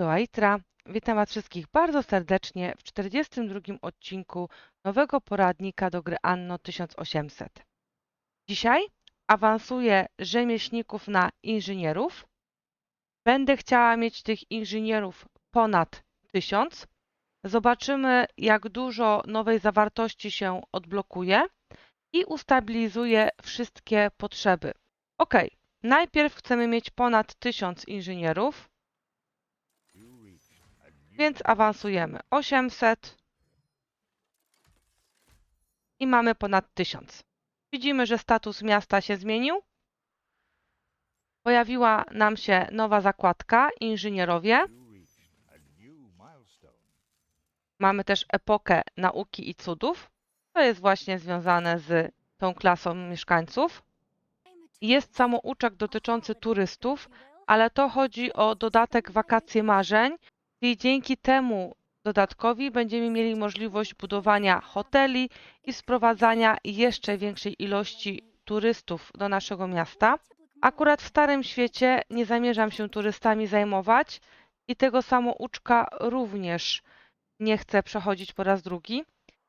Była Itra. Witam Was wszystkich bardzo serdecznie w 42 odcinku nowego poradnika do gry Anno 1800. Dzisiaj awansuję rzemieślników na inżynierów. Będę chciała mieć tych inżynierów ponad 1000. Zobaczymy, jak dużo nowej zawartości się odblokuje i ustabilizuję wszystkie potrzeby. Ok, najpierw chcemy mieć ponad 1000 inżynierów. Więc awansujemy 800 i mamy ponad 1000. Widzimy, że status miasta się zmienił. Pojawiła nam się nowa zakładka inżynierowie. Mamy też epokę nauki i cudów. To jest właśnie związane z tą klasą mieszkańców. Jest samouczek dotyczący turystów, ale to chodzi o dodatek wakacje marzeń, i dzięki temu dodatkowi będziemy mieli możliwość budowania hoteli i sprowadzania jeszcze większej ilości turystów do naszego miasta. Akurat w Starym Świecie nie zamierzam się turystami zajmować i tego samouczka również nie chcę przechodzić po raz drugi.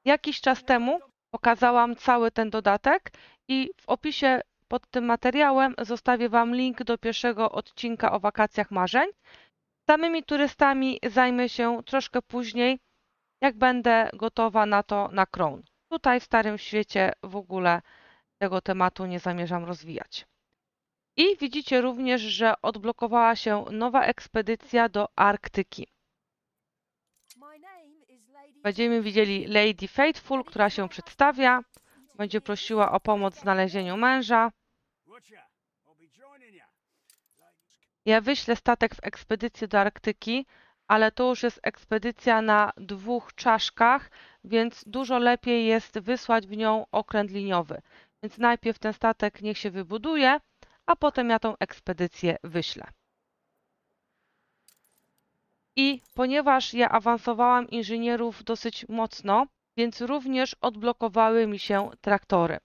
Jakiś czas temu pokazałam cały ten dodatek i w opisie pod tym materiałem zostawię Wam link do pierwszego odcinka o wakacjach marzeń. Samymi turystami zajmę się troszkę później, jak będę gotowa na to na Crown. Tutaj w Starym Świecie w ogóle tego tematu nie zamierzam rozwijać. I widzicie również, że odblokowała się nowa ekspedycja do Arktyki. Będziemy widzieli Lady Faithful, która się przedstawia. Będzie prosiła o pomoc w znalezieniu męża. Ja wyślę statek w ekspedycję do Arktyki, ale to już jest ekspedycja na dwóch czaszkach, więc dużo lepiej jest wysłać w nią okręt liniowy. Więc najpierw ten statek niech się wybuduje, a potem ja tą ekspedycję wyślę. I ponieważ ja awansowałam inżynierów dosyć mocno, więc również odblokowały mi się traktory.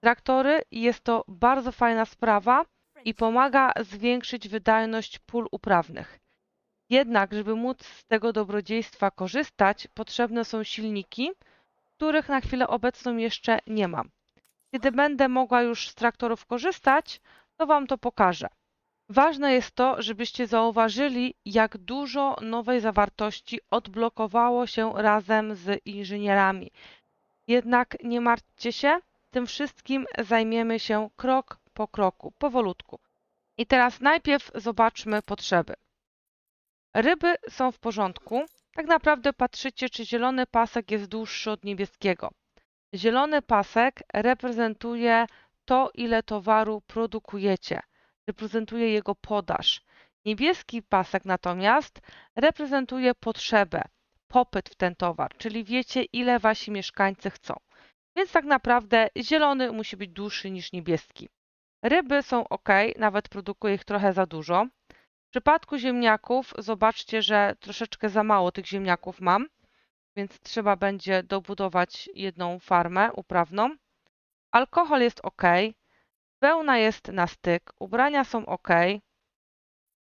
Traktory jest to bardzo fajna sprawa, i pomaga zwiększyć wydajność pól uprawnych. Jednak, żeby móc z tego dobrodziejstwa korzystać, potrzebne są silniki, których na chwilę obecną jeszcze nie mam. Kiedy będę mogła już z traktorów korzystać, to Wam to pokażę. Ważne jest to, żebyście zauważyli, jak dużo nowej zawartości odblokowało się razem z inżynierami. Jednak nie martwcie się, tym wszystkim zajmiemy się krok po kroku, powolutku. I teraz najpierw zobaczmy potrzeby. Ryby są w porządku. Tak naprawdę patrzycie, czy zielony pasek jest dłuższy od niebieskiego. Zielony pasek reprezentuje to, ile towaru produkujecie, reprezentuje jego podaż. Niebieski pasek natomiast reprezentuje potrzebę, popyt w ten towar, czyli wiecie, ile wasi mieszkańcy chcą. Więc tak naprawdę zielony musi być dłuższy niż niebieski. Ryby są ok, nawet produkuję ich trochę za dużo. W przypadku ziemniaków zobaczcie, że troszeczkę za mało tych ziemniaków mam, więc trzeba będzie dobudować jedną farmę uprawną. Alkohol jest ok, wełna jest na styk, ubrania są ok,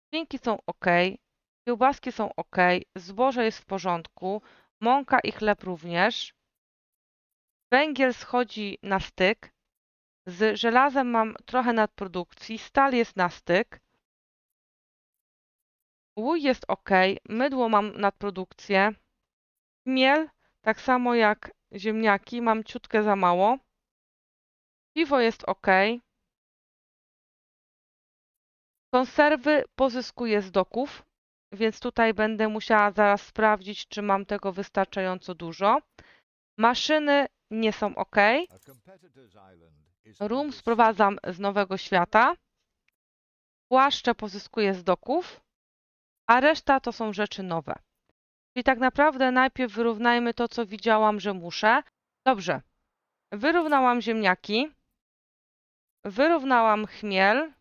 świnki są ok, kiełbaski są ok, zboże jest w porządku, mąka i chleb również. Węgiel schodzi na styk, z żelazem mam trochę nadprodukcji, stal jest na styk. Łój jest ok, mydło mam nadprodukcję. Miel, tak samo jak ziemniaki, mam ciutkę za mało. Piwo jest ok. Konserwy pozyskuję z doków, więc tutaj będę musiała zaraz sprawdzić, czy mam tego wystarczająco dużo. Maszyny nie są ok. Rum sprowadzam z Nowego Świata. Płaszcze pozyskuję z doków, a reszta to są rzeczy nowe. Czyli tak naprawdę najpierw wyrównajmy to, co widziałam, że muszę. Dobrze. Wyrównałam ziemniaki, wyrównałam chmiel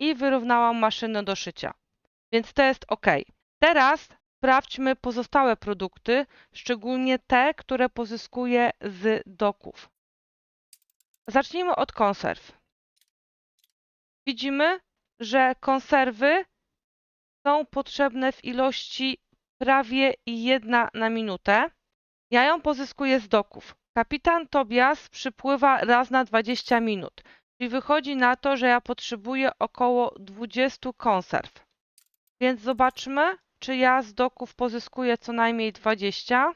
i wyrównałam maszynę do szycia. Więc to jest ok. Teraz sprawdźmy pozostałe produkty, szczególnie te, które pozyskuję z doków. Zacznijmy od konserw. Widzimy, że konserwy są potrzebne w ilości prawie jedna na minutę. Ja ją pozyskuję z doków. Kapitan Tobias przypływa raz na 20 minut, czyli wychodzi na to, że ja potrzebuję około 20 konserw. Więc zobaczmy, czy ja z doków pozyskuję co najmniej 20.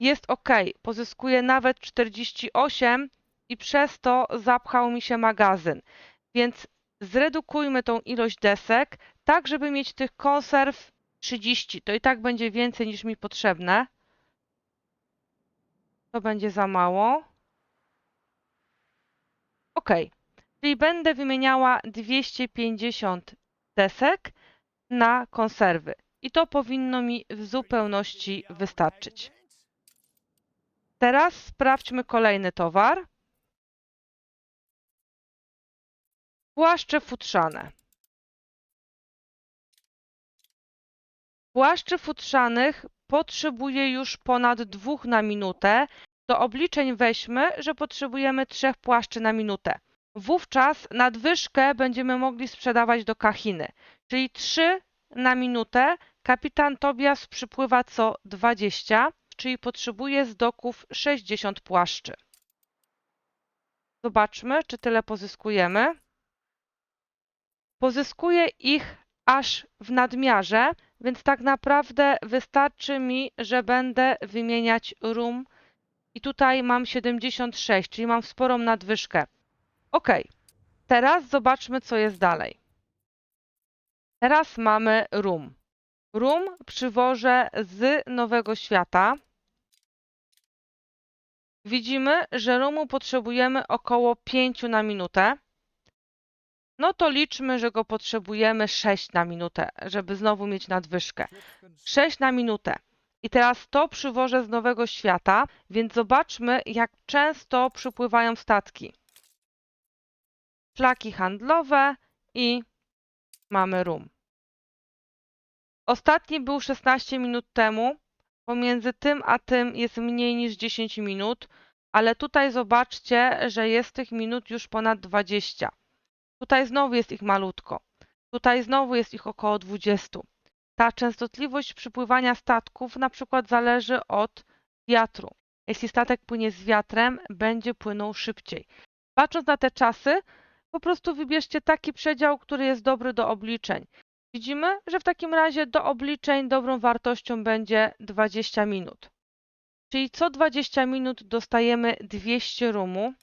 Jest ok, pozyskuję nawet 48 i przez to zapchał mi się magazyn. Więc zredukujmy tą ilość desek, tak żeby mieć tych konserw 30. To i tak będzie więcej niż mi potrzebne. To będzie za mało. Ok, czyli będę wymieniała 250 desek na konserwy. I to powinno mi w zupełności wystarczyć. Teraz sprawdźmy kolejny towar. Płaszcze futrzane. Płaszczy futrzanych potrzebuję już ponad dwóch na minutę. Do obliczeń weźmy, że potrzebujemy trzech płaszczy na minutę. Wówczas nadwyżkę będziemy mogli sprzedawać do kachiny, czyli 3 na minutę. Kapitan Tobias przypływa co 20, czyli potrzebuje z doków 60 płaszczy. Zobaczmy, czy tyle pozyskujemy. Pozyskuję ich aż w nadmiarze, więc tak naprawdę wystarczy mi, że będę wymieniać rum i tutaj mam 76, czyli mam sporą nadwyżkę. Ok, teraz zobaczmy, co jest dalej. Teraz mamy rum. Rum przywożę z Nowego Świata. Widzimy, że rumu potrzebujemy około 5 na minutę. No to liczmy, że go potrzebujemy 6 na minutę, żeby znowu mieć nadwyżkę. 6 na minutę. I teraz to przywożę z Nowego Świata, więc zobaczmy, jak często przypływają statki. Szlaki handlowe i mamy rum. Ostatni był 16 minut temu. Pomiędzy tym a tym jest mniej niż 10 minut, ale tutaj zobaczcie, że jest tych minut już ponad 20. Tutaj znowu jest ich malutko. Tutaj znowu jest ich około 20. Ta częstotliwość przypływania statków na przykład zależy od wiatru. Jeśli statek płynie z wiatrem, będzie płynął szybciej. Patrząc na te czasy, po prostu wybierzcie taki przedział, który jest dobry do obliczeń. Widzimy, że w takim razie do obliczeń dobrą wartością będzie 20 minut. Czyli co 20 minut dostajemy 200 rumu,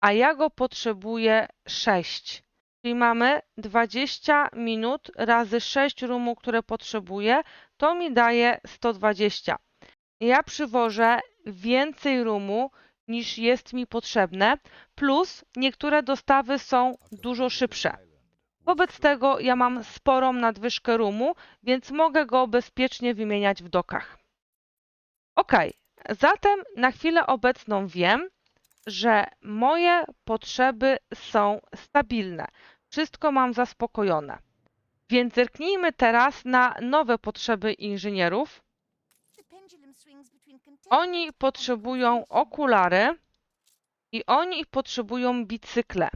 a ja go potrzebuję 6. Czyli mamy 20 minut razy 6 rumu, które potrzebuję, to mi daje 120. Ja przywożę więcej rumu niż jest mi potrzebne, plus niektóre dostawy są dużo szybsze. Wobec tego ja mam sporą nadwyżkę rumu, więc mogę go bezpiecznie wymieniać w dokach. Ok, zatem na chwilę obecną wiem, że moje potrzeby są stabilne. Wszystko mam zaspokojone. Więc zerknijmy teraz na nowe potrzeby inżynierów. Oni potrzebują okulary i oni potrzebują bicykle.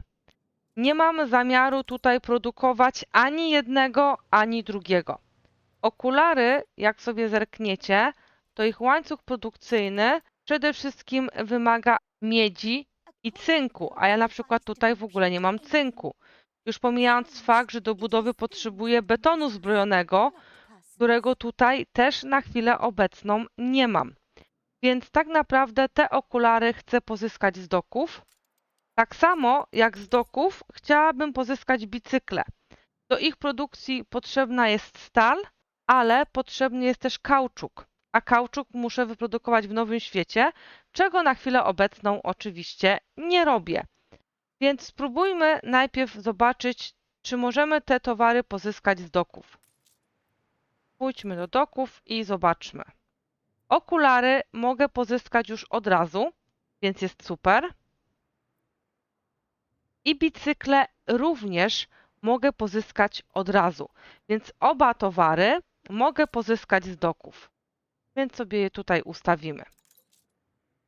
Nie mamy zamiaru tutaj produkować ani jednego, ani drugiego. Okulary, jak sobie zerkniecie, to ich łańcuch produkcyjny przede wszystkim wymaga miedzi i cynku, a ja na przykład tutaj w ogóle nie mam cynku. Już pomijając fakt, że do budowy potrzebuję betonu zbrojonego, którego tutaj też na chwilę obecną nie mam. Więc tak naprawdę te okulary chcę pozyskać z doków. Tak samo jak z doków chciałabym pozyskać bicykle. Do ich produkcji potrzebna jest stal, ale potrzebny jest też kauczuk. A kauczuk muszę wyprodukować w nowym świecie, czego na chwilę obecną oczywiście nie robię. Więc spróbujmy najpierw zobaczyć, czy możemy te towary pozyskać z doków. Pójdźmy do doków i zobaczmy. Okulary mogę pozyskać już od razu, więc jest super. I bicykle również mogę pozyskać od razu, więc oba towary mogę pozyskać z doków. Więc sobie je tutaj ustawimy.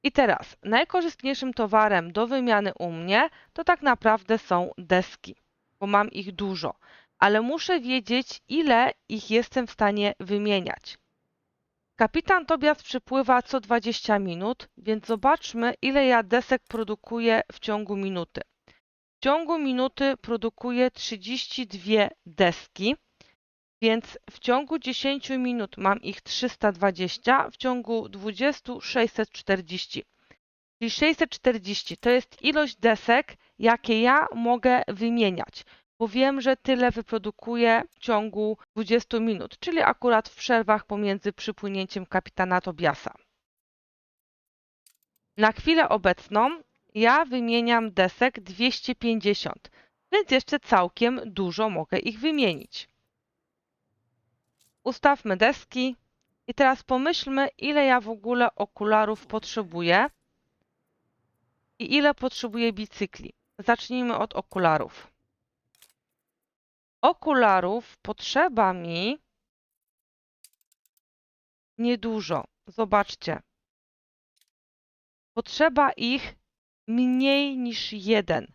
I teraz najkorzystniejszym towarem do wymiany u mnie to tak naprawdę są deski. bo mam ich dużo, ale muszę wiedzieć, ile ich jestem w stanie wymieniać. Kapitan Tobias przypływa co 20 minut, więc zobaczmy, ile ja desek produkuję w ciągu minuty. Ciągu minuty produkuję 32 deski, więc w ciągu 10 minut mam ich 320, w ciągu 20 640. Czyli 640 to jest ilość desek, jakie ja mogę wymieniać, bo wiem, że tyle wyprodukuję w ciągu 20 minut, czyli akurat w przerwach pomiędzy przypłynięciem kapitana Tobiasa. Na chwilę obecną ja wymieniam desek 250, więc jeszcze całkiem dużo mogę ich wymienić. Ustawmy deski i teraz pomyślmy, ile ja w ogóle okularów potrzebuję i ile potrzebuję bicykli. Zacznijmy od okularów. Okularów potrzeba mi niedużo. Zobaczcie. Potrzeba ich mniej niż jeden.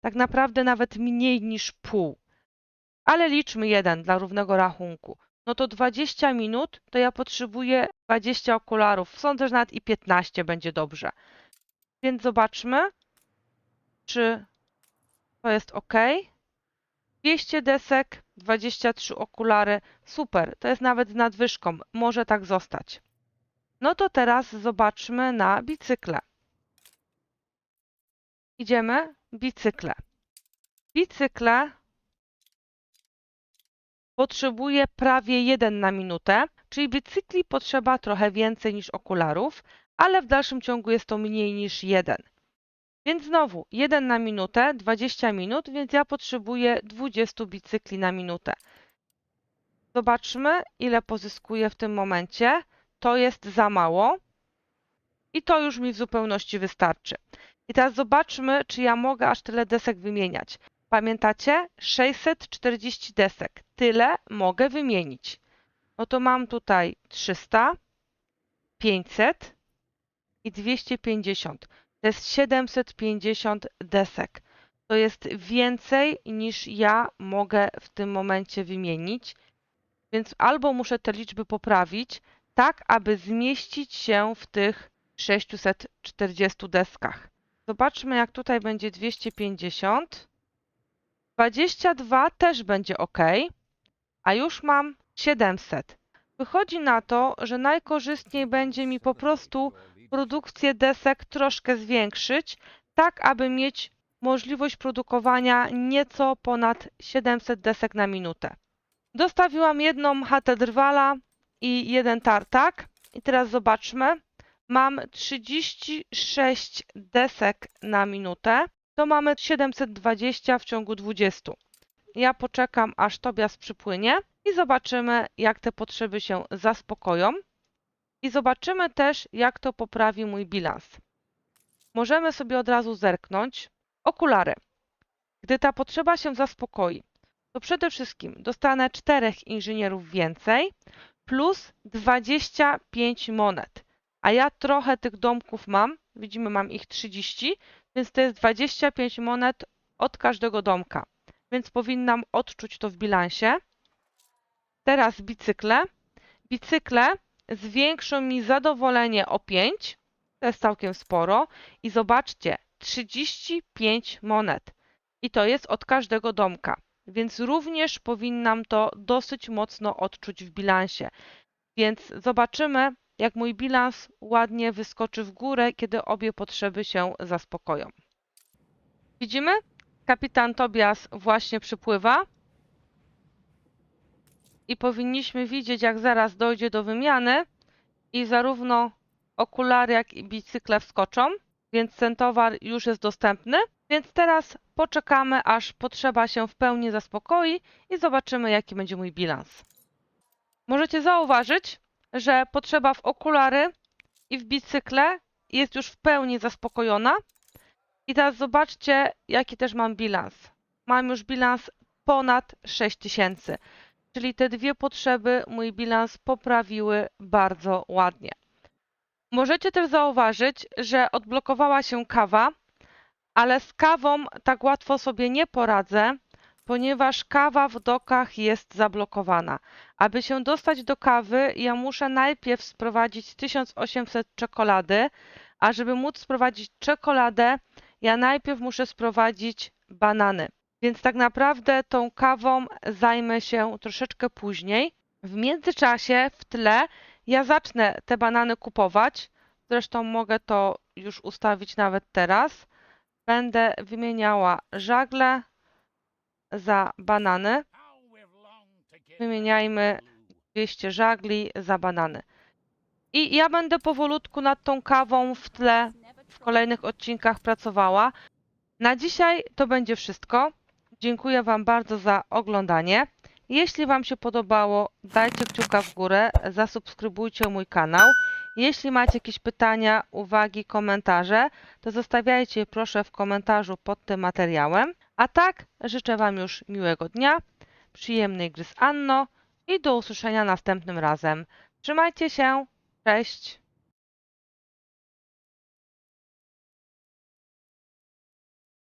Tak naprawdę nawet mniej niż pół. Ale liczmy jeden dla równego rachunku. No to 20 minut to ja potrzebuję 20 okularów. Sądzę, że nawet i 15 będzie dobrze. Więc zobaczmy, czy to jest ok. 200 desek, 23 okulary. Super, to jest nawet z nadwyżką. Może tak zostać. No to teraz zobaczmy na bicykle. Idziemy. Bicykle. Bicykle potrzebuje prawie 1 na minutę, czyli bicykli potrzeba trochę więcej niż okularów, ale w dalszym ciągu jest to mniej niż 1. Więc znowu 1 na minutę, 20 minut, więc ja potrzebuję 20 bicykli na minutę. Zobaczmy, ile pozyskuję w tym momencie. To jest za mało i to już mi w zupełności wystarczy. I teraz zobaczmy, czy ja mogę aż tyle desek wymieniać. Pamiętacie? 640 desek. Tyle mogę wymienić. No to mam tutaj 300, 500 i 250. To jest 750 desek. To jest więcej niż ja mogę w tym momencie wymienić. Więc albo muszę te liczby poprawić, tak aby zmieścić się w tych 640 deskach. Zobaczmy, jak tutaj będzie 250. 22 też będzie ok, a już mam 700. Wychodzi na to, że najkorzystniej będzie mi po prostu produkcję desek troszkę zwiększyć, tak aby mieć możliwość produkowania nieco ponad 700 desek na minutę. Dostawiłam jedną chatę drwala i jeden tartak. I teraz zobaczmy. Mam 36 desek na minutę. To mamy 720 w ciągu 20. Ja poczekam, aż Tobias przypłynie i zobaczymy, jak te potrzeby się zaspokoją. I zobaczymy też, jak to poprawi mój bilans. Możemy sobie od razu zerknąć. Okulary. Gdy ta potrzeba się zaspokoi, to przede wszystkim dostanę czterech inżynierów więcej plus 25 monet. A ja trochę tych domków mam, widzimy mam ich 30, więc to jest 25 monet od każdego domka. Więc powinnam odczuć to w bilansie. Teraz bicykle. Bicykle zwiększą mi zadowolenie o 5, to jest całkiem sporo. I zobaczcie, 35 monet. I to jest od każdego domka więc również powinnam to dosyć mocno odczuć w bilansie. Więc zobaczymy, jak mój bilans ładnie wyskoczy w górę, kiedy obie potrzeby się zaspokoją. Widzimy? Kapitan Tobias właśnie przypływa. I powinniśmy widzieć, jak zaraz dojdzie do wymiany i zarówno okulary, jak i bicykle wskoczą, więc ten towar już jest dostępny. Więc teraz poczekamy, aż potrzeba się w pełni zaspokoi i zobaczymy, jaki będzie mój bilans. Możecie zauważyć, że potrzeba w okulary i w bicykle jest już w pełni zaspokojona. I teraz zobaczcie, jaki też mam bilans. Mam już bilans ponad 6000, czyli te dwie potrzeby mój bilans poprawiły bardzo ładnie. Możecie też zauważyć, że odblokowała się kawa, Ale z kawą tak łatwo sobie nie poradzę, ponieważ kawa w dokach jest zablokowana. Aby się dostać do kawy, ja muszę najpierw sprowadzić 1800 czekolady, a żeby móc sprowadzić czekoladę, ja najpierw muszę sprowadzić banany. Więc tak naprawdę tą kawą zajmę się troszeczkę później. W międzyczasie w tle ja zacznę te banany kupować. Zresztą mogę to już ustawić nawet teraz. Będę wymieniała żagle za banany. Wymieniajmy 200 żagli za banany. I ja będę powolutku nad tą kawą w tle w kolejnych odcinkach pracowała. Na dzisiaj to będzie wszystko. Dziękuję Wam bardzo za oglądanie. Jeśli Wam się podobało, dajcie kciuka w górę, zasubskrybujcie mój kanał. Jeśli macie jakieś pytania, uwagi, komentarze, to zostawiajcie proszę w komentarzu pod tym materiałem. A tak, życzę Wam już miłego dnia, przyjemnej gry z Anno i do usłyszenia następnym razem. Trzymajcie się, cześć!